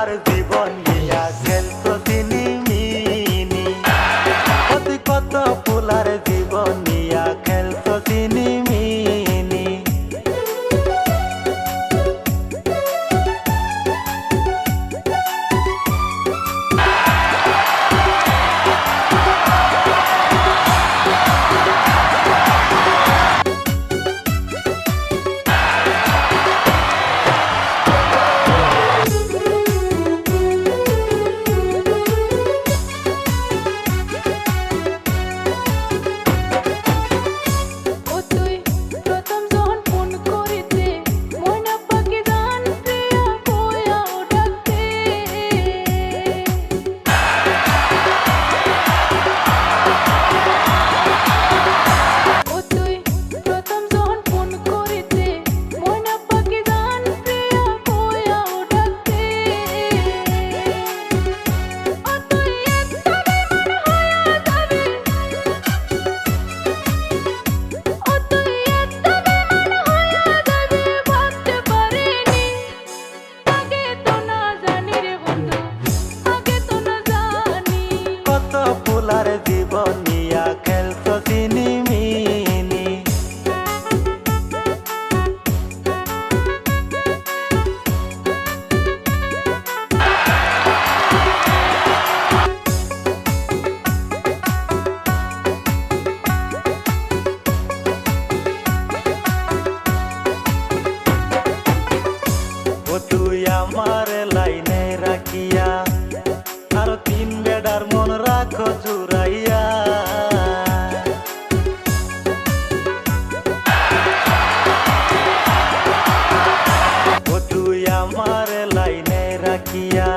gotta be ও তুই আমার লাইনে রাখিয়া, আর তিন বেডার মন রাখো জুড়াইয়া। ও তুই আমার লাইনে রাখিয়া